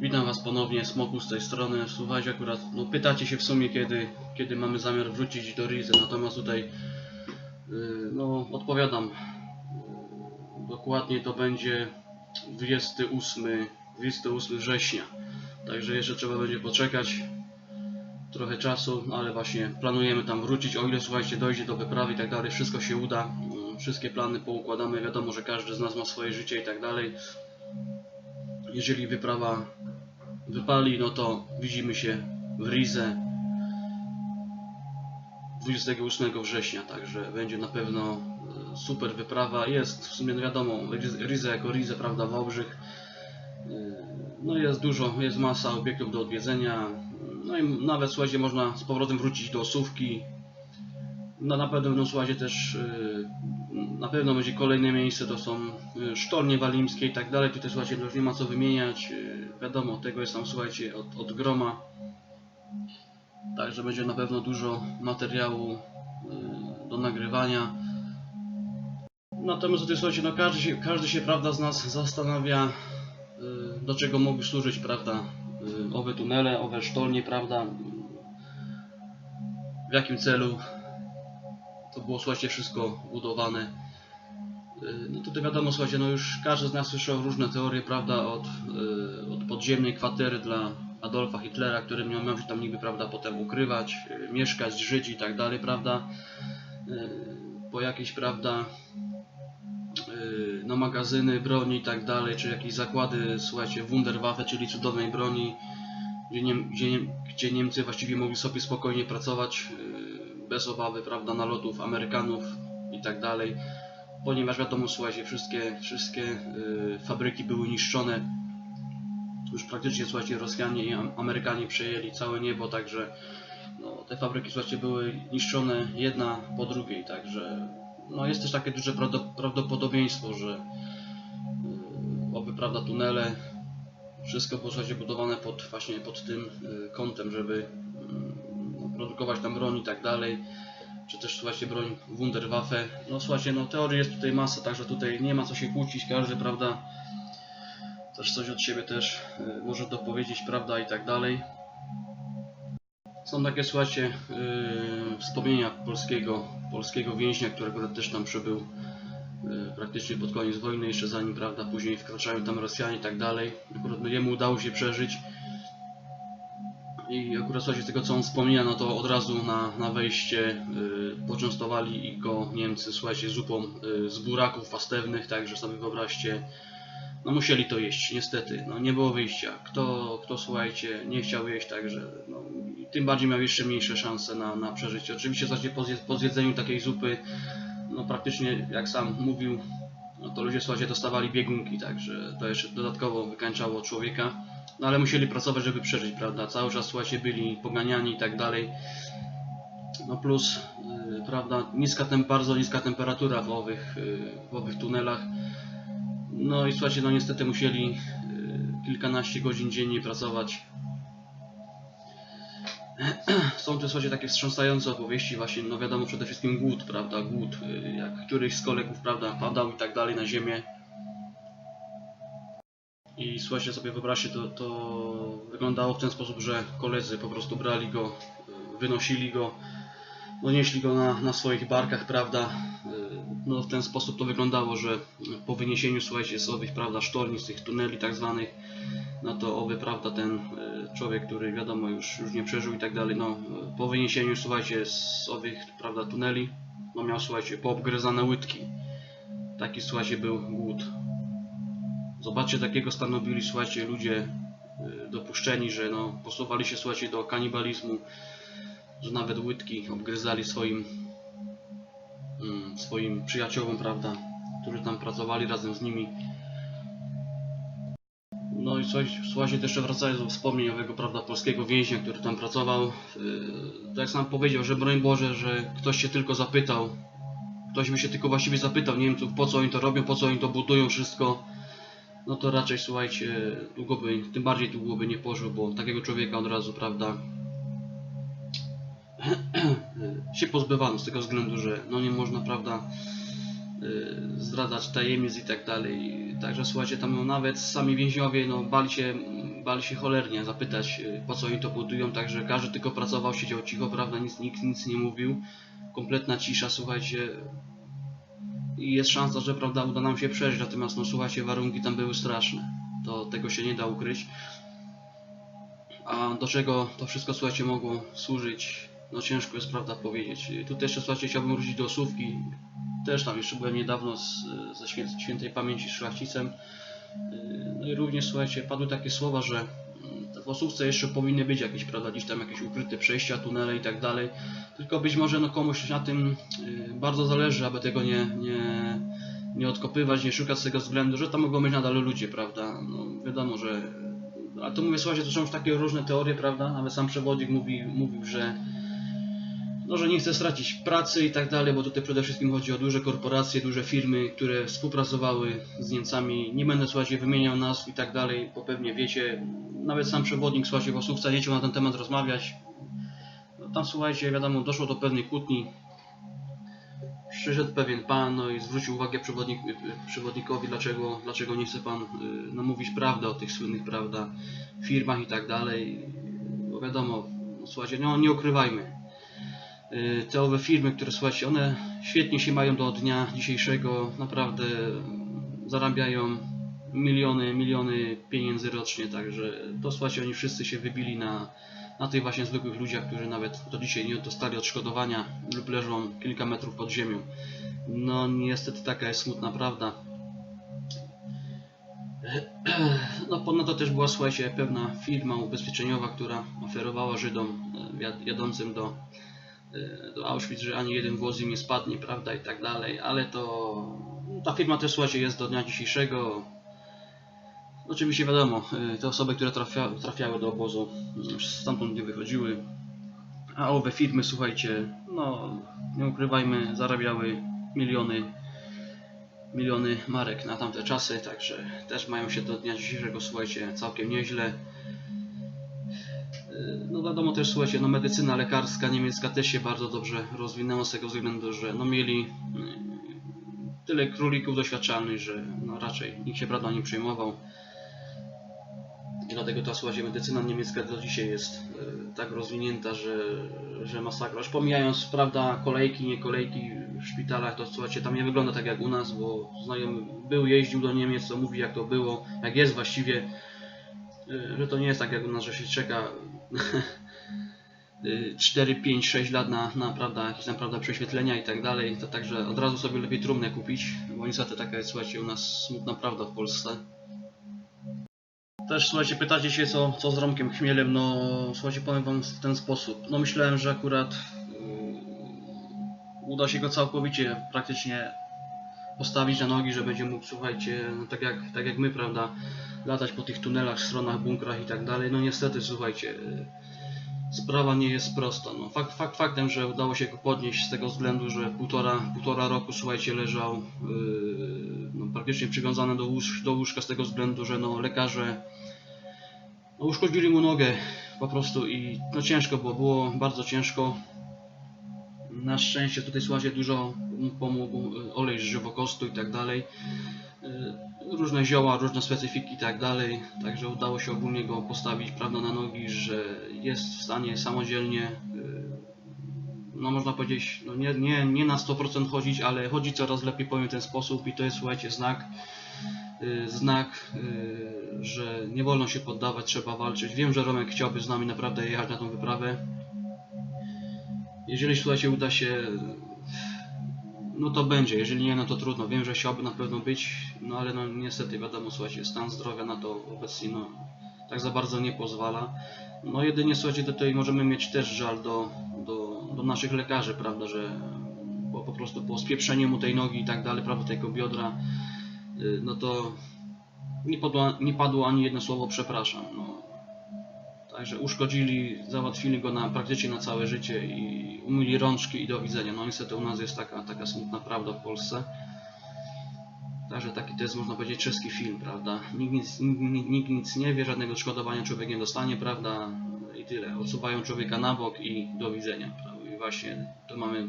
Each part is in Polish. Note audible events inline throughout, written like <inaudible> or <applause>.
Witam Was ponownie, Smoku z tej strony. Słuchajcie, akurat no, pytacie się w sumie, kiedy, kiedy mamy zamiar wrócić do Rizy, natomiast tutaj yy, no, odpowiadam. Dokładnie to będzie 28, 28 września. Także jeszcze trzeba będzie poczekać trochę czasu, ale właśnie planujemy tam wrócić, o ile słuchajcie, dojdzie do wyprawy i tak dalej, wszystko się uda, yy, wszystkie plany poukładamy, wiadomo, że każdy z nas ma swoje życie i tak dalej. Jeżeli wyprawa wypali, no to widzimy się w Rize 28 września, także będzie na pewno e, super wyprawa. Jest w sumie no wiadomo, Rize- jako Rize, prawda, Wałbrzych. E, No jest dużo, jest masa obiektów do odwiedzenia. No i nawet słuchajcie, można z powrotem wrócić do Osówki. No na pewno będą słuchajcie też e, na pewno będzie kolejne miejsce, to są y, sztolnie walimskie i tak dalej. Tutaj słuchajcie, już nie ma co wymieniać. y, Wiadomo, tego jest tam słuchajcie od, od groma. Także będzie na pewno dużo materiału y, do nagrywania. Natomiast tutaj słuchajcie, no każdy się, każdy się prawda z nas zastanawia y, do czego mogły służyć, prawda, y, owe tunele, owe sztolnie, prawda, w jakim celu to było, słuchajcie, wszystko budowane. Yy, No tutaj wiadomo, słuchajcie, no już każdy z nas słyszał różne teorie, prawda, od, yy, od podziemnej kwatery dla Adolfa Hitlera, który miał, miał się tam niby, prawda, potem ukrywać, yy, mieszkać, żyć i tak dalej, prawda, po jakieś, prawda, no magazyny broni i tak dalej, czy jakieś zakłady, słuchajcie, Wunderwaffe, czyli cudownej broni, gdzie, gdzie, gdzie Niemcy właściwie mogli sobie spokojnie pracować bez obawy, prawda, nalotów Amerykanów i tak dalej. Ponieważ wiadomo, słuchajcie, wszystkie, wszystkie yy, fabryki były niszczone. Już praktycznie, słuchajcie, Rosjanie i Am- Amerykanie przejęli całe niebo, także no, te fabryki, słuchajcie, były niszczone jedna po drugiej, także no, jest też takie duże prawdo- prawdopodobieństwo, że yy, oby, prawda, tunele, wszystko było, słuchajcie, budowane pod, właśnie pod tym yy, kątem, żeby produkować tam broń i tak dalej czy też słuchajcie broń Wunderwaffe. No słuchajcie, no teorii jest tutaj masa, także tutaj nie ma co się kłócić, każdy, prawda, też coś od siebie też y, może dopowiedzieć, prawda, i tak dalej. Są takie, słuchajcie, yy, wspomnienia polskiego, polskiego więźnia, akurat też tam przybył yy, praktycznie pod koniec wojny, jeszcze zanim, prawda, później wkraczają tam Rosjanie i tak dalej. Akurat no, jemu udało się przeżyć. I akurat słuchajcie, z tego co on wspomina, no to od razu na, na wejście y, poczęstowali go Niemcy, słuchajcie, zupą y, z buraków pastewnych, także sobie wyobraźcie, no musieli to jeść, niestety, no nie było wyjścia. Kto, kto słuchajcie, nie chciał jeść, także no, tym bardziej miał jeszcze mniejsze szanse na, na przeżycie. Oczywiście słuchajcie, po, po zjedzeniu takiej zupy, no praktycznie jak sam mówił, no to ludzie słuchajcie, dostawali biegunki, także to jeszcze dodatkowo wykańczało człowieka. No ale musieli pracować, żeby przeżyć, prawda? Cały czas, słuchajcie, byli poganiani i tak dalej. No plus, yy, prawda, niska tem bardzo niska temperatura w owych, yy, w owych tunelach. No i słuchajcie, no niestety musieli yy, kilkanaście godzin dziennie pracować. <clears throat> Są to, słuchajcie, takie wstrząsające opowieści właśnie, no wiadomo, przede wszystkim głód, prawda, głód, yy, jak któryś z kolegów, prawda, padał i tak dalej na ziemię. I słuchajcie sobie, wyobraźcie, to, to wyglądało w ten sposób, że koledzy po prostu brali go, y, wynosili go, no nieśli go na, na swoich barkach, prawda? Y, No w ten sposób to wyglądało, że po wyniesieniu, słuchajcie, z owych, prawda, sztorni, z tych tuneli tak zwanych, no to owy, prawda, ten człowiek, który wiadomo już, już nie przeżył i tak dalej, no po wyniesieniu, słuchajcie, z owych, prawda, tuneli, no miał, słuchajcie, poobgryzane łydki. Taki, słuchajcie, był głód. Zobaczcie, takiego stanu byli, słuchajcie, ludzie y, dopuszczeni, że no, posuwali się, słuchajcie, do kanibalizmu, że nawet łydki obgryzali swoim, mm, swoim przyjaciołom, prawda, którzy tam pracowali razem z nimi. No i słuchajcie, słuchajcie też wracając do wspomnień owego, prawda, polskiego więźnia, który tam pracował, yy, tak jak sam powiedział, że broń Boże, że ktoś się tylko zapytał, ktoś by się tylko właściwie zapytał Niemców, po co oni to robią, po co oni to budują wszystko, no to raczej słuchajcie, długo by, tym bardziej długo by nie pożył, bo takiego człowieka od razu, prawda, <clears throat> się pozbywano z tego względu, że no nie można, prawda, y, zdradzać tajemnic i tak dalej. Także słuchajcie, tam no, nawet sami więźniowie no, bali się bali się cholernie zapytać, y, po co oni to budują, także każdy tylko pracował, siedział cicho, prawda, nic, nikt nic nie mówił. Kompletna cisza, słuchajcie. I jest szansa, że prawda, uda nam się przeżyć, natomiast no słuchajcie, warunki tam były straszne. To tego się nie da ukryć. A do czego to wszystko, słuchajcie, mogło służyć, no ciężko jest, prawda, powiedzieć. Tutaj jeszcze, słuchajcie, chciałbym wrócić do Słówki. Też tam jeszcze byłem niedawno z, ze świę, świętej pamięci szlachcicem. Y, No i również, słuchajcie, padły takie słowa, że w Osówce jeszcze powinny być jakieś, prawda, gdzieś tam jakieś ukryte przejścia, tunele i tak dalej. Tylko być może no komuś na tym y, bardzo zależy, aby tego nie, nie, nie odkopywać, nie szukać z tego względu, że tam mogą być nadal ludzie, prawda. No wiadomo, że... A to mówię, słuchajcie, to są już takie różne teorie, prawda. Nawet sam przewodnik mówi, mówił, że no, że nie chce stracić pracy i tak dalej, bo tutaj przede wszystkim chodzi o duże korporacje, duże firmy, które współpracowały z Niemcami. Nie będę, słuchajcie, wymieniał nazw i tak dalej, bo pewnie wiecie, nawet sam przewodnik, słuchajcie, w Osówce nie chciał na ten temat rozmawiać. No, tam, słuchajcie, wiadomo, doszło do pewnej kłótni. Przyszedł pewien pan no i zwrócił uwagę przewodnik, przewodnikowi, dlaczego, dlaczego nie chce pan y, no, mówić prawdę o tych słynnych, prawda, firmach i tak dalej. Bo wiadomo, no, słuchajcie, no, nie ukrywajmy, Y, te owe firmy, które słuchajcie, one świetnie się mają do dnia dzisiejszego, naprawdę zarabiają miliony, miliony pieniędzy rocznie, także to słuchajcie, oni wszyscy się wybili na, na tych właśnie zwykłych ludziach, którzy nawet do dzisiaj nie dostali odszkodowania lub leżą kilka metrów pod ziemią. No niestety taka jest smutna prawda. <clears throat> No ponadto też była, słuchajcie, pewna firma ubezpieczeniowa, która oferowała Żydom e, jad- jadącym do y, do Auschwitz, że ani jeden włos im nie spadnie, prawda, i tak dalej, ale to no, ta firma też, słuchajcie, jest do dnia dzisiejszego. Oczywiście wiadomo, y, te osoby, które trafia, trafiały do obozu, y, stamtąd nie wychodziły, a owe firmy, słuchajcie, no, nie ukrywajmy, zarabiały miliony, miliony marek na tamte czasy, także też mają się do dnia dzisiejszego, słuchajcie, całkiem nieźle. No wiadomo też, słuchajcie, no medycyna lekarska niemiecka też się bardzo dobrze rozwinęła z tego względu, że no mieli mm, tyle królików doświadczalnych, że no raczej nikt się prawda nie przejmował. I dlatego ta, słuchajcie, medycyna niemiecka do dzisiaj jest e, tak rozwinięta, że, że masakra. Już pomijając, prawda, kolejki, nie kolejki w szpitalach, to słuchajcie, tam nie wygląda tak jak u nas, bo znajomy był, jeździł do Niemiec, to mówi jak to było, jak jest właściwie y, że to nie jest tak jak u nas, że się czeka y, 4, 5, 6 lat na, na prawda, jakieś tam prawda, prześwietlenia i tak dalej, to także od razu sobie lepiej trumnę kupić, bo niestety taka jest, słuchajcie, u nas smutna prawda w Polsce. Też, słuchajcie, pytacie się co, co z Romkiem Chmielem, no słuchajcie, powiem wam w ten sposób. No myślałem, że akurat y, uda się go całkowicie praktycznie postawić na nogi, że będzie mógł, słuchajcie, no tak jak, tak jak my, prawda, latać po tych tunelach, stronach, bunkrach i tak dalej. No niestety, słuchajcie, sprawa nie jest prosta. No, fakt, fakt faktem, że udało się go podnieść z tego względu, że półtora, półtora roku, słuchajcie, leżał yy, no, praktycznie przywiązany do, łóż, do łóżka z tego względu, że no, lekarze no, uszkodzili mu nogę po prostu i no ciężko było, było bardzo ciężko. Na szczęście tutaj słuchajcie dużo pomógł y, olej z żywokostu i tak dalej. Y, Różne zioła, różne specyfiki i tak dalej. Także udało się ogólnie go postawić prawda, na nogi, że jest w stanie samodzielnie, y, no można powiedzieć, no nie, nie, nie na 100% chodzić, ale chodzi coraz lepiej powiem w ten sposób i to jest słuchajcie znak, znak, że nie wolno się poddawać, trzeba walczyć. Wiem, że Romek chciałby z nami naprawdę jechać na tą wyprawę. Jeżeli słuchajcie uda się no to będzie, jeżeli nie, no to trudno. Wiem, że chciałby na pewno być, no ale no niestety wiadomo, słuchajcie, stan zdrowia na to obecnie no tak za bardzo nie pozwala. No jedynie słuchajcie, tutaj możemy mieć też żal do, do, do naszych lekarzy, prawda, że bo po prostu po spieprzeniu mu tej nogi i tak dalej, prawda, tego biodra, y, no to nie padło, nie padło ani jedno słowo przepraszam. No. Także uszkodzili, załatwili go na praktycznie na całe życie i umyli rączki i do widzenia. No niestety u nas jest taka, taka smutna prawda w Polsce. Także taki to jest można powiedzieć czeski film, prawda? Nikt nic, nikt, nikt nic nie wie, żadnego odszkodowania człowiek nie dostanie, prawda? I tyle. Odsuwają człowieka na bok i do widzenia. Prawda? I właśnie tu mamy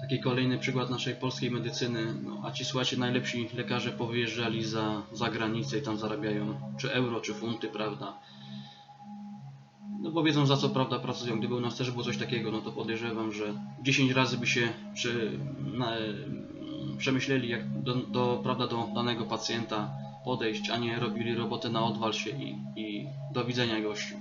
taki kolejny przykład naszej polskiej medycyny. No, a ci słuchajcie, najlepsi lekarze powyjeżdżali za, za granicę i tam zarabiają czy euro, czy funty, prawda? No bo wiedzą za co prawda pracują. Gdyby u nas też było coś takiego, no to podejrzewam, że 10 razy by się przy, na, przemyśleli jak do, do, prawda, do danego pacjenta podejść, a nie robili robotę na odwal się i, i do widzenia gościu.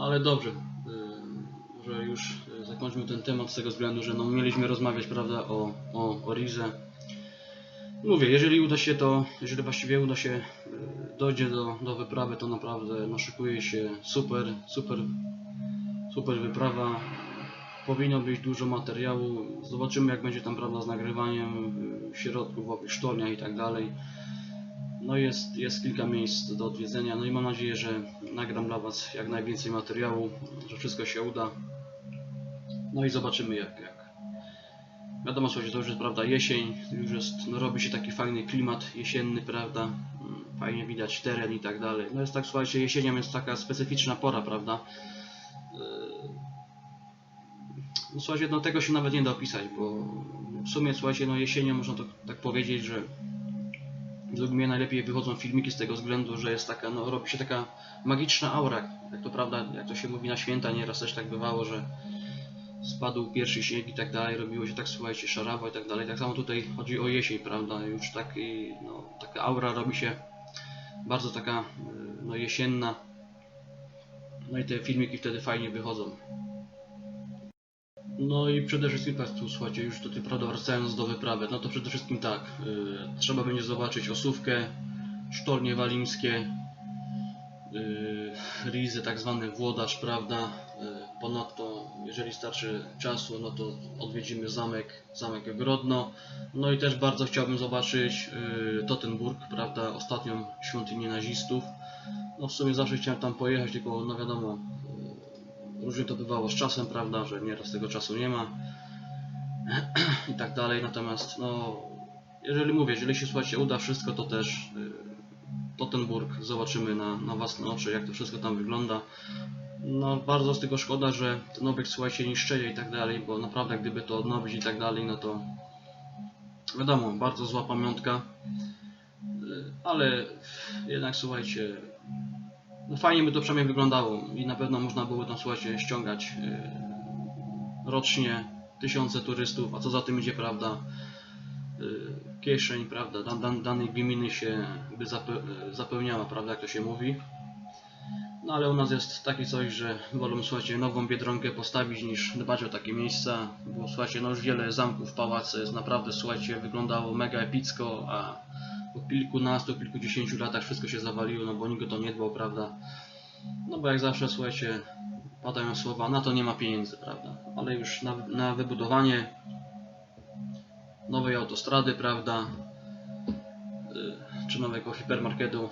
Ale dobrze, y, że już y, zakończmy ten temat z tego względu, że no, mieliśmy rozmawiać prawda, o, o, o Rize. Mówię, jeżeli uda się to, jeżeli właściwie uda się, dojdzie do, do wyprawy, to naprawdę no, szykuje się super, super, super wyprawa. Powinno być dużo materiału. Zobaczymy jak będzie tam prawda z nagrywaniem w środku, w owych sztolniach i tak dalej. No jest, jest kilka miejsc do odwiedzenia, no i mam nadzieję, że nagram dla Was jak najwięcej materiału, że wszystko się uda. No i zobaczymy jak, jak. Wiadomo, słuchajcie, to już jest prawda jesień, już jest, no robi się taki fajny klimat jesienny, prawda, fajnie widać teren i tak dalej. No jest tak, słuchajcie, jesienią jest taka specyficzna pora, prawda. Yy, No słuchajcie, no tego się nawet nie da opisać, bo w sumie, słuchajcie, no jesienią można to tak powiedzieć, że według mnie najlepiej wychodzą filmiki z tego względu, że jest taka, no robi się taka magiczna aura, jak to prawda, jak to się mówi na święta, nieraz też tak bywało, że spadł pierwszy śnieg i tak dalej, robiło się tak, słuchajcie, szarawa i tak dalej. Tak samo tutaj chodzi o jesień, prawda, już taki, no, taka aura robi się bardzo taka, y, no, jesienna. No i te filmiki wtedy fajnie wychodzą. No i przede wszystkim tak tu słuchajcie, już tutaj prawda wracając do wyprawy, no to przede wszystkim tak, y, trzeba będzie zobaczyć Osówkę, Sztolnie Walimskie, y, Rizy, tak zwany Włodacz, prawda, y, ponadto jeżeli starczy czasu, no to odwiedzimy zamek, zamek Grodno, no i też bardzo chciałbym zobaczyć y, Tottenburg, prawda, ostatnią świątynię nazistów, no w sumie zawsze chciałem tam pojechać, tylko no wiadomo, różnie to bywało z czasem, prawda, że nieraz tego czasu nie ma. <clears throat> I tak dalej. Natomiast, no, jeżeli mówię, jeżeli się słuchajcie, uda wszystko, to też Tottenburg zobaczymy na, na własne oczy, jak to wszystko tam wygląda. No, bardzo z tego szkoda, że ten obiekt słuchajcie niszczeje i tak dalej, bo naprawdę gdyby to odnowić i tak dalej, no to wiadomo, bardzo zła pamiątka. Y, Ale jednak słuchajcie, no fajnie by to przynajmniej wyglądało i na pewno można było tam słuchajcie ściągać y, rocznie tysiące turystów, a co za tym idzie, prawda, kieszeń, prawda, dan, dan, danej gminy się by zape, y, zapełniała, prawda, jak to się mówi. No ale u nas jest takie coś, że wolą, słuchajcie, nową Biedronkę postawić niż dbać o takie miejsca, bo słuchajcie, no już wiele zamków, pałacy jest naprawdę, słuchajcie, wyglądało mega epicko, a po kilkunastu, kilkudziesięciu latach wszystko się zawaliło, no bo nikt to nie dbał, prawda. No bo jak zawsze, słuchajcie, padają słowa, na to nie ma pieniędzy, prawda. Ale już na, na wybudowanie nowej autostrady, prawda, y, czy nowego hipermarketu,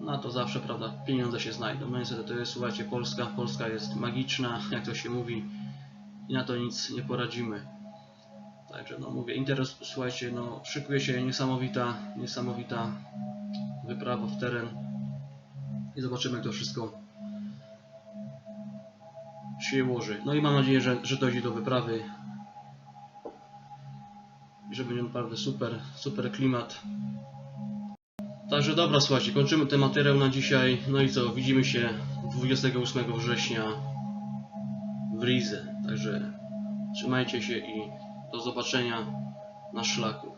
na to zawsze, prawda, pieniądze się znajdą. No niestety to jest, słuchajcie, Polska, Polska jest magiczna, <laughs> jak to się mówi, i na to nic nie poradzimy. Także, no mówię, interes, słuchajcie, no szykuje się niesamowita, niesamowita wyprawa w teren i zobaczymy, jak to wszystko się ułoży. No i mam nadzieję, że, że dojdzie do wyprawy że będzie naprawdę super, super klimat. Także dobra, słuchajcie, kończymy ten materiał na dzisiaj. No i co, widzimy się 28 września w Rize. Także trzymajcie się i do zobaczenia na szlaku.